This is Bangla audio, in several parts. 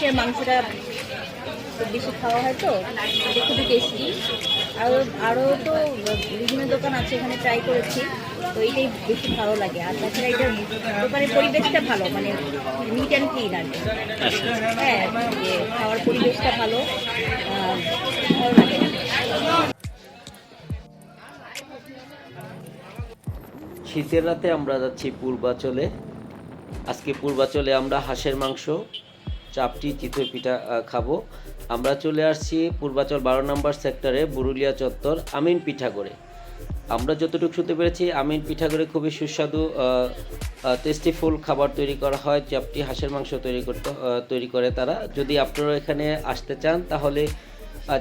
হাঁসের মাংসটা বেশি খাওয়া হয় তো খুবই টেস্টি আরও আরও তো বিভিন্ন দোকান আছে এখানে ট্রাই করেছি, তো এইটাই বেশি ভালো লাগে। আর তাছাড়া এটা দোকানের পরিবেশটা ভালো মানে নিট অ্যান্ড ক্লিন আর হ্যাঁ খাওয়ার পরিবেশটা ভালো ভালো লাগে। শীতের রাতে আমরা যাচ্ছি পূর্বাচলে। আজকে পূর্বাচলে আমরা হাঁসের মাংস চাপটি চিতই পিঠা খাব। আমরা চলে আসছি পূর্বাচল বারো নম্বর সেক্টরে, বুরুলিয়া চত্বর, আমিন পিঠা করে আমরা যতটুকু শুনতে পেরেছি, আমিন পিঠা করে খুবই সুস্বাদু টেস্টিফুল খাবার তৈরি করা হয়। চাপটি হাঁসের মাংস তৈরি করতে তৈরি করে তারা। যদি আপনারা এখানে আসতে চান, তাহলে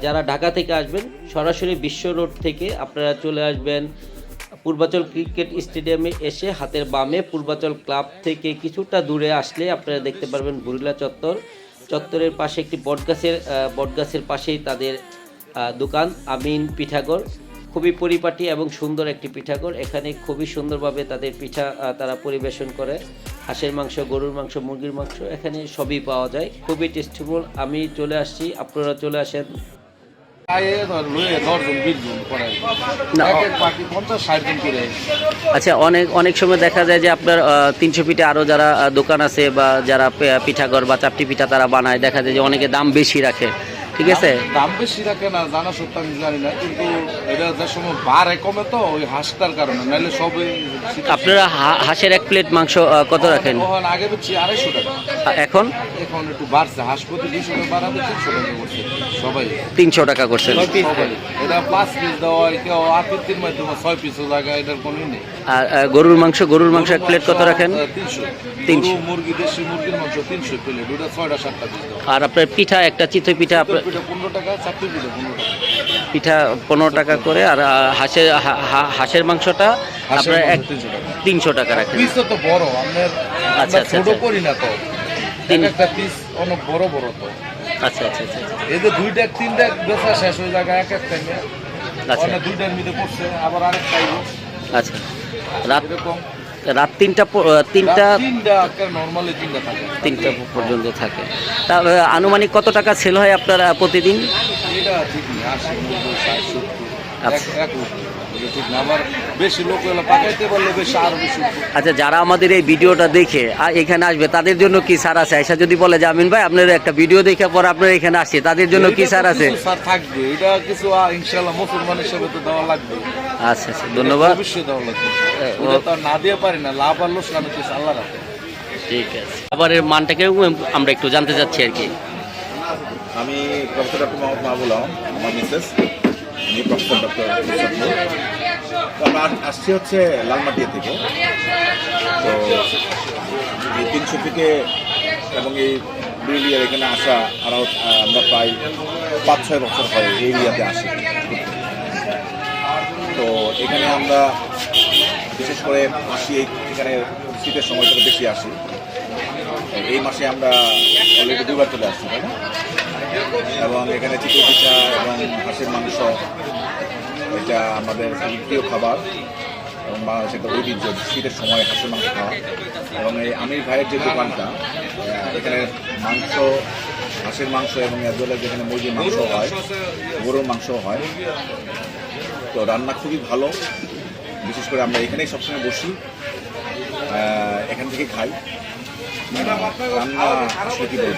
যারা ঢাকা থেকে আসবেন, সরাসরি বিশ্ব রোড থেকে আপনারা চলে আসবেন পূর্বাচল ক্রিকেট স্টেডিয়ামে এসে হাতের বামে পূর্বাচল ক্লাব থেকে কিছুটা দূরে আসলে আপনারা দেখতে পারবেন বুরুলা চত্বর। চত্বরের পাশে একটি বটগাছের বটগাছের পাশেই তাদের দোকান, আমিন পিঠাগড়। খুবই পরিপাটি এবং সুন্দর একটি পিঠাগড়। এখানে খুবই সুন্দরভাবে তাদের পিঠা তারা পরিবেশন করে। হাঁসের মাংস, গরুর মাংস, মুরগির মাংস এখানে সবই পাওয়া যায়। খুবই টেস্টিফুল আমি চলে আসছি। আপনারা চলে আসেন আচ্ছা অনেক অনেক সময় দেখা যায় যে আপনার তিনশো পিঠে আরও যারা দোকান আছে বা যারা পিঠাঘর বা চাপটি পিঠা তারা বানায় দেখা যায় যে অনেকে দাম বেশি রাখে। ঠিক আছে? দাম- বেশি রাখে না জানা সত্য আমি জানি না কিন্তু এটা যে সময় বাড়ে কমে তো ওই হাঁসটার কারণে নাহলে সবই আপনারা হাঁসের এক প্লেট মাংস কত রাখেন? তখন আগে বেশি আড়াইশো টাকা। এখন? এখন একটু বাড়ছে হাঁস প্রতি দুশো টাকা বাড়াবে তিনশো টাকা করছে সবাই। তিনশো টাকা সবাই। এটা পাঁচ পিস দেওয়া হয় কেউ আপিতির মাধ্যমে ছয় পিসও জায়গা এটার কোনো নেই। আর গরুর মাংস গরুর মাংস এক প্লেট কত রাখেন? তিনশো। তিনশো। মুরগি দেশি মুরগির মাংস তিনশো প্লেট ওটা ছয়টা সাতটা আর আপনার পিঠা একটা চিতই পিঠা আপনার পিঠা পনেরো টাকা চারটে পিঠা পনেরো টাকা। পিঠা পনেরো টাকা করে আর হাঁসের হাঁসের মাংসটা আপনার এক মাংস 300 টাকা। তিনশো টাকা রাখেন। পিসও তো বড় আপনার আচ্ছা, আচ্ছা, ছোট আচ্ছা। করি না তো। একটা পিস অনেক বড় বড় তো। আচ্ছা আচ্ছা আচ্ছা আচ্ছা। এই যে দুইটা তিনটা বেচা শেষ হয়ে জায়গা এক এক টাইমে। আচ্ছা। অনেক দুইটার মধ্যে পড়ছে আবার আরেক টাইম আচ্ছা। রাত এরকম। রাত তিনটা তিনটা তিনটা পর্যন্ত থাকে। তা আনুমানিক কত টাকা সেল হয় আপনার প্রতিদিন? আচ্ছা। আচ্ছা যারা আমাদের এই ভিডিওটা দেখে আর এখানে আসবে তাদের জন্য কি সার আছে? এসা যদি বলে যে আমিন ভাই আপনার একটা ভিডিও দেখে পর আপনার এখানে আসছে তাদের জন্য কি সার আছে? থাকবে। এটা কিছু ইনশাল্লাহ মুসলমান হিসেবে তো দেওয়া লাগবে। আচ্ছা আচ্ছা ধন্যবাদ। অবশ্যই দেওয়া লাগবে। হ্যাঁ, ওটা তো আর না দিয়ে পারি না লাভ আর লোকসান কিছু আল্লাহ রাখে। ঠিক আছে। আবার এর মানটাকে আমরা একটু জানতে চাচ্ছি আর কি। আমি প্রফেসর ডক্টর মোহাম্মদ মাহবুল আলম আমার মিসেস। আমি প্রফেসর ডক্টর আমরা আসছি হচ্ছে লালমাটিয়া থেকে। তো এই তিনশো থেকে এবং এই বিরুলিয়ার এখানে আসা আরও আমরা প্রায় পাঁচ ছয় বছর হয় এই এরিয়াতে আসি। তো এখানে আমরা বিশেষ করে আসি এখানে শীতের সময়টা বেশি আসি। এই মাসে আমরা অলরেডি দুবার চলে আসছি, তাই না? এবং এখানে চিতই পিঠা এবং হাঁসের মাংস, এটা আমাদের প্রিয় খাবার। এবং বাংলাদেশের একটা ঐতিহ্য, শীতের সময় হাঁসের মাংস খাওয়া। এবং এই আমির ভাইয়ের যে দোকানটা, এখানে মাংস হাঁসের মাংস এবং এর যেখানে মুরগির মাংস হয়, গরুর মাংস হয়। তো রান্না খুবই ভালো। বিশেষ করে আমরা এখানেই সবসময় বসি। এখান থেকে খাই। রান্না বলব?